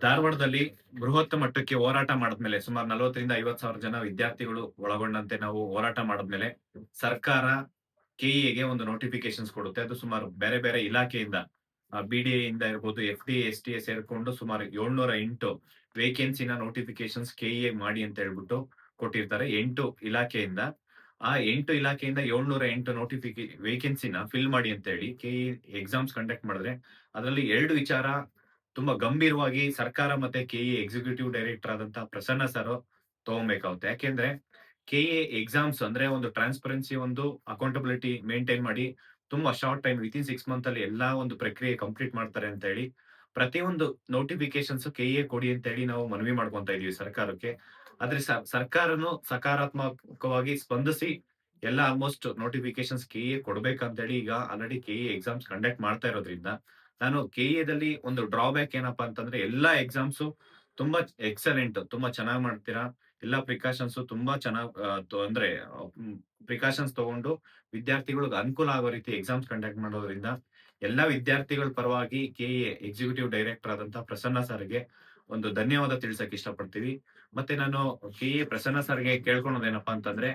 ಧಾರವಾಡದಲ್ಲಿ ಬೃಹತ್ ಮಟ್ಟಕ್ಕೆ ಹೋರಾಟ ಮಾಡಿದ್ಮೇಲೆ ಸುಮಾರು ನಲವತ್ತರಿಂದ ಐವತ್ ಸಾವಿರ ಜನ ವಿದ್ಯಾರ್ಥಿಗಳು ಒಳಗೊಂಡಂತೆ ನಾವು ಹೋರಾಟ ಮಾಡಿದ್ಮೇಲೆ ಸರ್ಕಾರ ಕೆಇಎಗೆ ಒಂದು ನೋಟಿಫಿಕೇಶನ್ಸ್ ಕೊಡುತ್ತೆ. ಅದು ಸುಮಾರು ಬೇರೆ ಬೇರೆ ಇಲಾಖೆಯಿಂದ ಬಿಡಿಎ ಇಂದ ಇರ್ಬೋದು ಎಫ್ ಡಿ ಎಸ್ ಟಿ ಸೇರ್ಕೊಂಡು ಸುಮಾರು ಏಳ್ನೂರ ಎಂಟು ವೇಕೆನ್ಸಿನ ನೋಟಿಫಿಕೇಶನ್ಸ್ ಕೆಇಎ ಮಾಡಿ ಅಂತ ಹೇಳ್ಬಿಟ್ಟು ಕೊಟ್ಟಿರ್ತಾರೆ. ಎಂಟು ಇಲಾಖೆಯಿಂದ, ಆ ಎಂಟು ಇಲಾಖೆಯಿಂದ ಏಳ್ನೂರ ಎಂಟು ನೋಟಿಫಿಕೇ ವೇಕೆನ್ಸಿನ ಫಿಲ್ ಮಾಡಿ ಅಂತ ಹೇಳಿ ಕೆಇ ಎಕ್ಸಾಮ್ಸ್ ಕಂಡಕ್ಟ್ ಮಾಡಿದ್ರೆ, ಅದರಲ್ಲಿ ಎರಡು ವಿಚಾರ ತುಂಬಾ ಗಂಭೀರವಾಗಿ ಸರ್ಕಾರ ಮತ್ತೆ ಕೆಇ ಎಕ್ಸಿಕ್ಯೂಟಿವ್ ಡೈರೆಕ್ಟರ್ ಆದಂತಹ ಪ್ರಸನ್ನ ಸರ್ ತಗೊಬೇಕಾಗುತ್ತೆ. ಯಾಕೆಂದ್ರೆ ಕೆಇ ಎಕ್ಸಾಮ್ಸ್ ಅಂದ್ರೆ ಒಂದು ಟ್ರಾನ್ಸ್ಪರೆನ್ಸಿ ಒಂದು ಅಕೌಂಟಬಿಲಿಟಿ ಮೇಂಟೈನ್ ಮಾಡಿ ತುಂಬಾ short time within six month ಅಲ್ಲಿ ಎಲ್ಲಾ ಒಂದು ಪ್ರಕ್ರಿಯೆ ಕಂಪ್ಲೀಟ್ ಮಾಡ್ತಾರೆ ಅಂತ ಹೇಳಿ ಪ್ರತಿಯೊಂದು ನೋಟಿಫಿಕೇಶನ್ಸ್ ಕೆಇಎ ಕೊಡಿ ಅಂತ ಹೇಳಿ ನಾವು ಮನವಿ ಮಾಡ್ಕೊಂತ ಇದೀವಿ ಸರ್ಕಾರಕ್ಕೆ. ಆದ್ರೆ ಸರ್ಕಾರನು ಸಕಾರಾತ್ಮಕವಾಗಿ ಸ್ಪಂದಿಸಿ ಎಲ್ಲ ಆಲ್ಮೋಸ್ಟ್ ನೋಟಿಫಿಕೇಶನ್ಸ್ ಕೆಇಎ ಕೊಡ್ಬೇಕಂತ ಹೇಳಿ ಈಗ ಆಲ್ರೆಡಿ ಕೆಇ ಎಕ್ಸಾಮ್ಸ್ ಕಂಡಕ್ಟ್ ಮಾಡ್ತಾ ಇರೋದ್ರಿಂದ ನಾನು ಕೆ ದಲ್ಲಿ ಒಂದು ಡ್ರಾಬ್ಯಾಕ್ ಏನಪ್ಪಾ ಅಂತಂದ್ರೆ ಎಲ್ಲಾ ಎಕ್ಸಾಮ್ಸ್ ತುಂಬಾ ಎಕ್ಸಲೆಂಟ್ ತುಂಬಾ ಚೆನ್ನಾಗಿ ಮಾಡ್ತೀರಾ? ಎಲ್ಲಾ ಪ್ರಿಕಾಷನ್ಸ್ ತುಂಬಾ ಚೆನ್ನಾಗಿ ಅಂದ್ರೆ ಪ್ರಿಕಾಷನ್ಸ್ ತಗೊಂಡು ವಿದ್ಯಾರ್ಥಿಗಳಿಗೆ ಅನುಕೂಲ ಆಗೋ ರೀತಿ ಎಕ್ಸಾಮ್ಸ್ ಕಂಡಕ್ಟ್ ಮಾಡೋದ್ರಿಂದ ಎಲ್ಲಾ ವಿದ್ಯಾರ್ಥಿಗಳ ಪರವಾಗಿ ಕೆಇಎ ಎಕ್ಸಿಕ್ಯೂಟಿವ್ ಡೈರೆಕ್ಟರ್ ಆದಂತಹ ಪ್ರಸನ್ನ ಸರ್ಗೆ ಒಂದು ಧನ್ಯವಾದ ತಿಳಿಸಕ್ ಇಷ್ಟಪಡ್ತೀವಿ. ಮತ್ತೆ ನಾನು ಕೆಇಎ ಪ್ರಸನ್ನ ಸರ್ಗೆ ಕೇಳ್ಕೊಳೋದೇನಪ್ಪಾ ಅಂತಂದ್ರೆ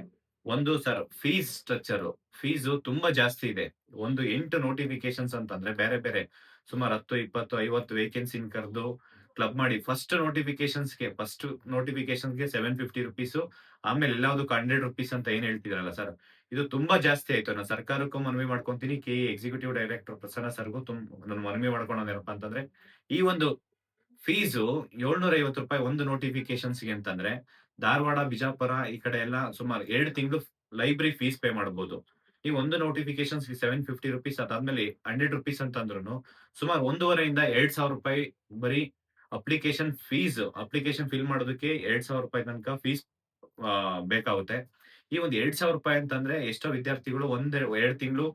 ಒಂದು ಸರ್ ಫೀಸ್ ಸ್ಟ್ರಕ್ಚರ್ ಫೀಸು ತುಂಬಾ ಜಾಸ್ತಿ ಇದೆ. ಒಂದು ಎಂಟು ನೋಟಿಫಿಕೇಶನ್ಸ್ ಅಂತಂದ್ರೆ ಬೇರೆ ಬೇರೆ ಸುಮಾರು ಹತ್ತು, ಇಪ್ಪತ್ತು, ಐವತ್ತು ವೇಕೆನ್ಸಿನ್ ಕರೆದು ಕ್ಲಬ್ ಮಾಡಿ ಫಸ್ಟ್ ನೋಟಿಫಿಕೇಶನ್ಸ್ಗೆ ಫಸ್ಟ್ ನೋಟಿಫಿಕೇಶನ್ಗೆ ಸೆವೆನ್ ಫಿಫ್ಟಿ ರುಪೀಸ್ ಆಮೇಲೆ ಎಲ್ಲದಕ್ಕೂ ಹಂಡ್ರೆಡ್ ರುಪೀಸ್ ಅಂತ ಏನ್ ಹೇಳ್ತಿದ್ರಲ್ಲ ಸರ್ ಇದು ತುಂಬಾ ಜಾಸ್ತಿ ಆಯ್ತು. ನಾನು ಸರ್ಕಾರಕ್ಕೂ ಮನವಿ ಮಾಡ್ಕೊಂತೀನಿ ಕೆ ಎಕ್ಸಿಕ್ಯೂಟಿವ್ ಡೈರೆಕ್ಟರ್ ಪ್ರಸನ್ನ ಸರ್ಗೂ ತುಂಬ ನಾನು ಮನವಿ ಮಾಡ್ಕೊಳೋದೇನಪ್ಪ ಅಂತಂದ್ರೆ ಈ ಒಂದು ಫೀಸು ಏಳ್ನೂರ ಐವತ್ತು ರೂಪಾಯಿ ಒಂದು ನೋಟಿಫಿಕೇಶನ್ಸ್ಗೆ ಅಂತಂದ್ರೆ ಧಾರವಾಡ, ಬಿಜಾಪುರ ಈ ಕಡೆ ಎಲ್ಲ ಸುಮಾರು ಎರಡು ತಿಂಗಳು ಲೈಬ್ರರಿ ಫೀಸ್ ಪೇ ಮಾಡಬಹುದು ಈ ಒಂದು ನೋಟಿಫಿಕೇಶನ್ಸ್ ಸೆವೆನ್ ಫಿಫ್ಟಿ ರುಪೀಸ್ ಅದಾದ್ಮೇಲೆ ಹಂಡ್ರೆಡ್ ರುಪೀಸ್ ಅಂತ ಅಂದ್ರೂ ಸುಮಾರು ಒಂದೂವರೆಯಿಂದ ಎರಡ್ ಸಾವಿರ ರೂಪಾಯಿ ಬರೀ ಅಪ್ಲಿಕೇಶನ್ ಫೀಸ್ ಅಪ್ಲಿಕೇಶನ್ ಫಿಲ್ ಮಾಡೋದಕ್ಕೆ ಎರಡ್ ಸಾವಿರ ರೂಪಾಯಿ ತನಕ ಫೀಸ್ ಬೇಕಾಗುತ್ತೆ. ಈ ಒಂದು ಎರಡ್ ಸಾವಿರ ರೂಪಾಯಿ ಅಂತಂದ್ರೆ ಎಷ್ಟೋ ವಿದ್ಯಾರ್ಥಿಗಳು ಒಂದ್, ಎರಡ್ ತಿಂಗಳು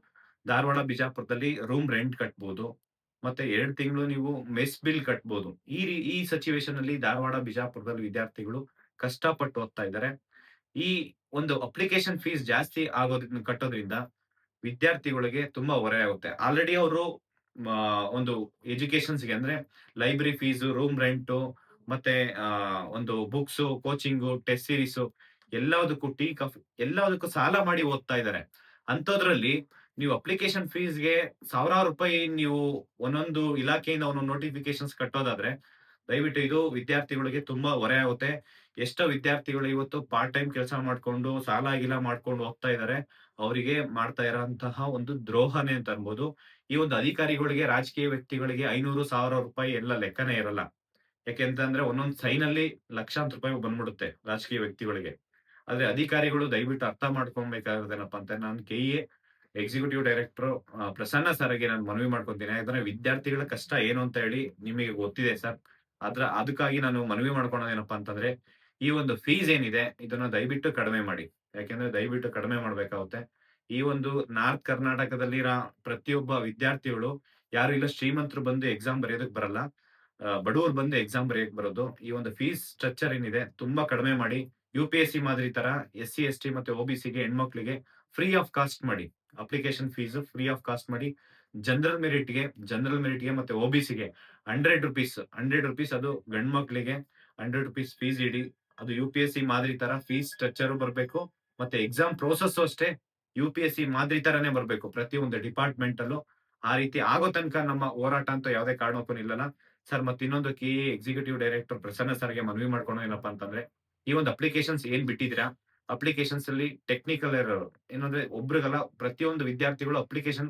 ಧಾರವಾಡ, ಬಿಜಾಪುರದಲ್ಲಿ ರೂಮ್ ರೆಂಟ್ ಕಟ್ಬಹುದು ಮತ್ತೆ ಎರಡ್ ತಿಂಗಳು ನೀವು ಮೆಸ್ ಬಿಲ್ ಕಟ್ಬಹುದು ಈ ಈ ಸಿಚುವೇಶನ್ ಅಲ್ಲಿ ಧಾರವಾಡ, ಬಿಜಾಪುರದಲ್ಲಿ ವಿದ್ಯಾರ್ಥಿಗಳು ಕಷ್ಟಪಟ್ಟು ಓದ್ತಾ ಇದ್ದಾರೆ. ಈ ಒಂದು ಅಪ್ಲಿಕೇಶನ್ ಫೀಸ್ ಜಾಸ್ತಿ ಆಗೋದ್ರಿಂದ ಕಟ್ಟೋದ್ರಿಂದ ವಿದ್ಯಾರ್ಥಿಗಳಿಗೆ ತುಂಬಾ ಹೊರೆ ಆಗುತ್ತೆ. ಆಲ್ರೆಡಿ ಅವರು ಒಂದು ಎಜುಕೇಶನ್ಸ್ಗೆ ಅಂದ್ರೆ ಲೈಬ್ರರಿ ಫೀಸ್, ರೂಮ್ ರೆಂಟು, ಮತ್ತೆ ಒಂದು ಬುಕ್ಸು, ಕೋಚಿಂಗು, ಟೆಸ್ಟ್ ಸೀರೀಸು ಎಲ್ಲದಕ್ಕೂ ಟೀ, ಕಾಫಿ ಎಲ್ಲದಕ್ಕೂ ಸಾಲ ಮಾಡಿ ಓದ್ತಾ ಇದ್ದಾರೆ. ಅಂಥದ್ರಲ್ಲಿ ನೀವು ಅಪ್ಲಿಕೇಶನ್ ಫೀಸ್ಗೆ ಸಾವಿರಾರು ರೂಪಾಯಿ ನೀವು ಒಂದೊಂದು ಇಲಾಖೆಯಿಂದ ಒಂದೊಂದು ನೋಟಿಫಿಕೇಶನ್ಸ್ ಕಟ್ಟೋದಾದ್ರೆ ದಯವಿಟ್ಟು ಇದು ವಿದ್ಯಾರ್ಥಿಗಳಿಗೆ ತುಂಬಾ ಹೊರೆ ಆಗುತ್ತೆ. ಎಷ್ಟೋ ವಿದ್ಯಾರ್ಥಿಗಳು ಇವತ್ತು ಪಾರ್ಟ್ ಟೈಮ್ ಕೆಲಸ ಮಾಡ್ಕೊಂಡು, ಸಾಲ ಗಿಲ ಮಾಡ್ಕೊಂಡು ಹೋಗ್ತಾ ಇದ್ದಾರೆ ಅವರಿಗೆ ಮಾಡ್ತಾ ಇರೋಂತಹ ಒಂದು ದ್ರೋಹನೇ ಅಂತ ಅನ್ಬೋದು. ಈ ಒಂದು ಅಧಿಕಾರಿಗಳಿಗೆ, ರಾಜಕೀಯ ವ್ಯಕ್ತಿಗಳಿಗೆ ಐನೂರು ಸಾವಿರ ರೂಪಾಯಿ ಎಲ್ಲ ಲೆಕ್ಕನೇ ಇರಲ್ಲ. ಯಾಕೆಂತಂದ್ರೆ ಒಂದೊಂದು ಸೈನ್ ಅಲ್ಲಿ ಲಕ್ಷಾಂತರ ರೂಪಾಯಿ ಬಂದ್ಬಿಡುತ್ತೆ ರಾಜಕೀಯ ವ್ಯಕ್ತಿಗಳಿಗೆ. ಆದ್ರೆ ಅಧಿಕಾರಿಗಳು ದಯವಿಟ್ಟು ಅರ್ಥ ಮಾಡ್ಕೊಬೇಕಾಗದೇನಪ್ಪ ಅಂತ ನಾನು K A executive director Prasanna ಸರ್ಗೆ ನಾನು ಮನವಿ ಮಾಡ್ಕೊಂತೀನಿ. ಯಾಕಂದ್ರೆ ವಿದ್ಯಾರ್ಥಿಗಳ ಕಷ್ಟ ಏನು ಅಂತ ಹೇಳಿ ನಿಮಗೆ ಗೊತ್ತಿದೆ ಸರ್. ಅದ್ರ ಅದಕ್ಕಾಗಿ ನಾನು ಮನವಿ ಮಾಡ್ಕೊಳೋದೇನಪ್ಪ ಅಂತಂದ್ರೆ ಈ ಒಂದು ಫೀಸ್ ಏನಿದೆ, ಇದನ್ನ ದಯವಿಟ್ಟು ಕಡಿಮೆ ಮಾಡಿ. ಯಾಕೆಂದ್ರೆ ದಯವಿಟ್ಟು ಕಡಿಮೆ ಮಾಡ್ಬೇಕಾಗುತ್ತೆ. ಈ ಒಂದು ನಾರ್ತ್ ಕರ್ನಾಟಕದಲ್ಲಿರೋ ಪ್ರತಿಯೊಬ್ಬ ವಿದ್ಯಾರ್ಥಿಗಳು, ಯಾರು ಇಲ್ಲ ಶ್ರೀಮಂತರು ಬಂದು ಎಕ್ಸಾಮ್ ಬರೆಯೋದಕ್ ಬರಲ್ಲ. ಬಡವರು ಬಂದು ಎಕ್ಸಾಮ್ ಬರೆಯಕ್ ಬರೋದು. ಈ ಒಂದು ಫೀಸ್ ಸ್ಟ್ರಕ್ಚರ್ ಏನಿದೆ, ತುಂಬಾ ಕಡಿಮೆ ಮಾಡಿ. ಯು ಪಿ ಎಸ್ ಸಿ ಮಾದರಿ ತರ ಎಸ್ ಸಿ ಎಸ್ ಟಿ ಮತ್ತೆ ಒ ಬಿ ಸಿಗೆ ಹೆಣ್ಮಕ್ಳಿಗೆ ಫ್ರೀ ಆಫ್ ಕಾಸ್ಟ್ ಮಾಡಿ. Application fees free of cost ಮಾಡಿ. ಜನರಲ್ ಮೆರಿಟ್ಗೆ ಜನರಲ್ ಮೆರಿಟ್ಗೆ ಮತ್ತೆ ಒ ಬಿ ಸಿಗೆ ಹಂಡ್ರೆಡ್ ರುಪೀಸ್ ಹಂಡ್ರೆಡ್ ರುಪೀಸ್ ಅದು ಗಂಡ್ಮಕ್ಳಿಗೆ ಹಂಡ್ರೆಡ್ ರುಪೀಸ್ ಫೀಸ್ ಇಡಿ. ಅದು ಯು ಪಿ ಎಸ್ ಸಿ ಮಾದರಿ ತರ ಫೀಸ್ ಸ್ಟ್ರಕ್ಚರ್ ಬರಬೇಕು, ಮತ್ತೆ ಎಕ್ಸಾಮ್ ಪ್ರೋಸೆಸ್ ಅಷ್ಟೇ ಯು ಪಿ ಎಸ್ ಸಿ ಮಾದರಿ ತರನೇ ಬರಬೇಕು ಪ್ರತಿಯೊಂದು ಡಿಪಾರ್ಟ್ಮೆಂಟ್ ಅಲ್ಲೂ. ಆ ರೀತಿ ಆಗೋ ತನಕ ನಮ್ಮ ಹೋರಾಟ ಅಂತ ಯಾವುದೇ ಕಾರಣಕ್ಕೂ ನಿಲ್ಲಲ್ಲ. ಸರ್, ಮತ್ತೆ ಇನ್ನೊಂದು ಕಿ ಎಕ್ಸಿಕ್ಯೂಟಿವ್ ಡೈರೆಕ್ಟರ್ ಪ್ರಸನ್ನ ಸರ್ಗೆ ಮನವಿ ಮಾಡ್ಕೊಂಡು ಏನಪ್ಪಾ ಅಂತಂದ್ರೆ, ಈ ಒಂದು ಅಪ್ಲಿಕೇಶನ್ಸ್ ಏನ್ ಬಿಟ್ಟಿದ್ದೀರಾ? ಅಪ್ಲಿಕೇಶನ್ಸ್ ಅಲ್ಲಿ ಟೆಕ್ನಿಕಲ್ ಇರೋರು ಏನಂದ್ರೆ ಒಬ್ರಿಗಲ್ಲ ಪ್ರತಿಯೊಂದು ವಿದ್ಯಾರ್ಥಿಗಳು ಅಪ್ಲಿಕೇಶನ್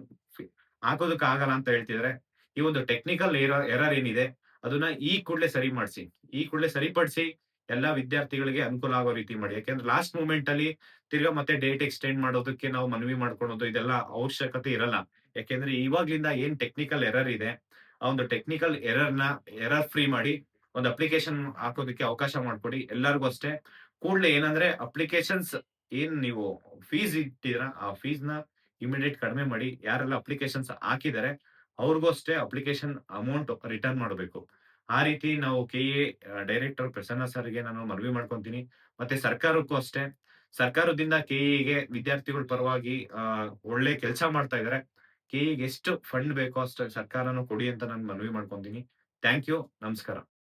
ಹಾಕೋದಕ್ಕೆ ಆಗಲ್ಲ ಅಂತ ಹೇಳ್ತಿದ್ರೆ. ಈ ಒಂದು ಟೆಕ್ನಿಕಲ್ ಎರರ್ ಏನಿದೆ, ಅದನ್ನ ಈ ಕೂಡಲೇ ಸರಿ ಮಾಡಿಸಿ. ಈ ಕೂಡಲೇ ಸರಿಪಡಿಸಿ ಎಲ್ಲಾ ವಿದ್ಯಾರ್ಥಿಗಳಿಗೆ ಅನುಕೂಲ ಆಗೋ ರೀತಿ ಮಾಡಿ. ಯಾಕೆಂದ್ರೆ ಲಾಸ್ಟ್ ಮೂಮೆಂಟ್ ಅಲ್ಲಿ ತಿರ್ಗಾ ಮತ್ತೆ ಡೇಟ್ ಎಕ್ಸ್ಟೆಂಡ್ ಮಾಡೋದಕ್ಕೆ ನಾವು ಮನವಿ ಮಾಡ್ಕೊಳೋದು ಇದೆಲ್ಲ ಅವಶ್ಯಕತೆ ಇರಲ್ಲ. ಯಾಕೆಂದ್ರೆ ಇವಾಗ್ಲಿಂದ ಏನ್ ಟೆಕ್ನಿಕಲ್ ಎರರ್ ಇದೆ, ಆ ಒಂದು ಟೆಕ್ನಿಕಲ್ ಎರರ್ನ ಎರರ್ ಫ್ರೀ ಮಾಡಿ ಒಂದು ಅಪ್ಲಿಕೇಶನ್ ಹಾಕೋದಕ್ಕೆ ಅವಕಾಶ ಮಾಡ್ಕೊಡಿ. ಎಲ್ಲರಿಗೂ ಅಷ್ಟೇ. ಕೂಡಲೇ ಏನಂದ್ರೆ ಅಪ್ಲಿಕೇಶನ್ಸ್ ಏನ್ ನೀವು ಫೀಸ್ ಇಟ್ಟಿದ್ರ ಆ ಫೀಸ್ನ ಇಮಿಡಿಯೇಟ್ ಕಡಿಮೆ ಮಾಡಿ. ಯಾರೆಲ್ಲ ಅಪ್ಲಿಕೇಶನ್ಸ್ ಹಾಕಿದ್ದಾರೆ, ಅವ್ರಿಗೂ ಅಷ್ಟೇ ಅಪ್ಲಿಕೇಶನ್ ಅಮೌಂಟ್ ರಿಟರ್ನ್ ಮಾಡಬೇಕು. ಆ ರೀತಿ ನಾವು ಕೆ. ಎ ಡೈರೆಕ್ಟರ್ ಪ್ರಸನ್ನ ಸರ್ಗೆ ನಾನು ಮನವಿ ಮಾಡ್ಕೊಂತೀನಿ. ಮತ್ತೆ ಸರ್ಕಾರಕ್ಕೂ ಅಷ್ಟೇ. ಸರ್ಕಾರದಿಂದ ಕೆಇಗೆ ವಿದ್ಯಾರ್ಥಿಗಳ ಪರವಾಗಿ ಒಳ್ಳೆ ಕೆಲಸ ಮಾಡ್ತಾ ಇದಾರೆ. ಕೆ. ಇಗೆ ಎಷ್ಟು ಫಂಡ್ ಬೇಕೋ ಅಷ್ಟು ಸರ್ಕಾರನು ಕೊಡಿ ಅಂತ ನಾನು ಮನವಿ ಮಾಡ್ಕೊಂತೀನಿ. Thank you. ನಮಸ್ಕಾರ.